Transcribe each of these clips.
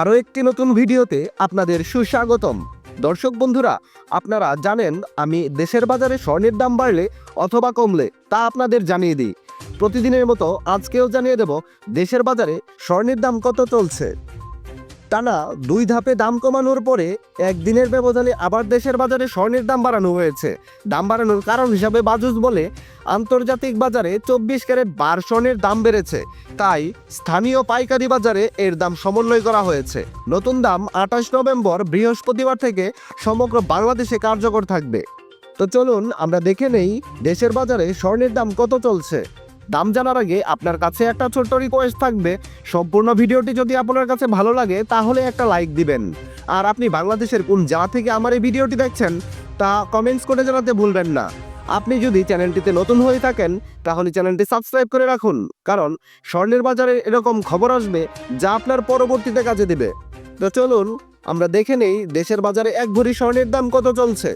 আরও একটি নতুন ভিডিওতে আপনাদের সুস্বাগতম। দর্শক বন্ধুরা, আপনারা জানেন আমি দেশের বাজারে স্বর্ণের দাম বাড়লে অথবা কমলে তা আপনাদের জানিয়ে দিই। প্রতিদিনের মতো আজকেও জানিয়ে দেব, দেশের বাজারে স্বর্ণের দাম কত চলছে। টানা দুই ধাপে দাম কমানোর পরে একদিনের ব্যবধানে আবার দেশের বাজারে স্বর্ণের দাম বাড়ানো হয়েছে। দাম বাড়ানোর কারণ হিসাবে বাজুস বলে, আন্তর্জাতিক বাজারে চব্বিশ ক্যারেট বার স্বর্ণের দাম বেড়েছে। তাই স্থানীয় পাইকারি বাজারে এর দাম সমন্বয় করা হয়েছে। নতুন দাম আঠাশ নভেম্বর বৃহস্পতিবার থেকে সমগ্র বাংলাদেশে কার্যকর থাকবে। তো চলুন আমরা দেখে নেই, দেশের বাজারে স্বর্ণের দাম কত চলছে। দাম জানার আগে আপনার কাছে একটা ছোট্ট রিকোয়েস্ট থাকবে। সম্পূর্ণ ভিডিওটি যদি আপনার কাছে ভালো লাগে, তাহলে একটা লাইক দিবেন। আর আপনি বাংলাদেশের কোন জেলা থেকে আমার এই ভিডিওটি দেখছেন, তা কমেন্টস করে জানাতে ভুলবেন না। আপনি যদি চ্যানেলটিতে নতুন হয়ে থাকেন, তাহলে চ্যানেলটি সাবস্ক্রাইব করে রাখুন। কারণ স্বর্ণের বাজারে এরকম খবর আসবে, যা আপনার পরবর্তীতে কাজে দেবে। তো চলুন, আমরা দেখে নেই দেশের বাজারে এক ভরি স্বর্ণের দাম কত চলছে।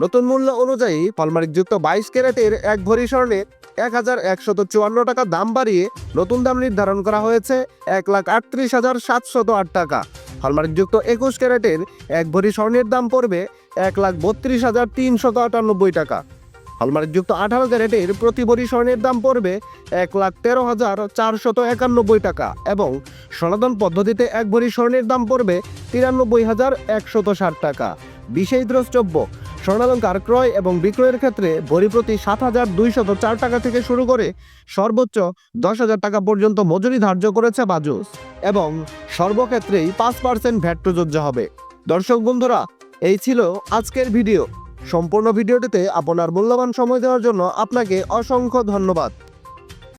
নতুন মূল্য অনুযায়ী ফলমারিকযুক্ত বাইশ ক্যারেটের এক ভরি স্বর্ণে এক হাজার একশত চুয়ান্ন টাকা দাম বাড়িয়ে নতুন দাম নির্ধারণ করা হয়েছে এক লাখ আটত্রিশ হাজার সাতশত আট টাকা। হলমার্কযুক্ত একুশ ক্যারেটের এক ভরি স্বর্ণের দাম পড়বে এক লাখ বত্রিশ হাজার তিনশত আটানব্বই টাকা। হলমার্কযুক্ত আঠারো ক্যারেটের প্রতি ভরি স্বর্ণের দাম পড়বে এক লাখ তেরো হাজার চারশত একানব্বই টাকা এবং সনাতন পদ্ধতিতে এক ভরি স্বর্ণের দাম পড়বে তিরানব্বই হাজার একশত ষাট টাকা। বিশেষ দ্রষ্টব্য স্বর্ণালঙ্কার ক্রয় এবং বিক্রয়ের ক্ষেত্রে ভরি প্রতি সাত হাজার দুইশত চার টাকা থেকে শুরু করে সর্বোচ্চ দশ হাজার টাকা পর্যন্ত মজুরি ধার্য করেছে বাজুস। এবং সর্বক্ষেত্রেই পাঁচ পার্সেন্ট ভ্যাট প্রযোজ্য হবে। দর্শক বন্ধুরা, এই ছিল আজকের ভিডিও। সম্পূর্ণ ভিডিওটিতে আপনার মূল্যবান সময় দেওয়ার জন্য আপনাকে অসংখ্য ধন্যবাদ।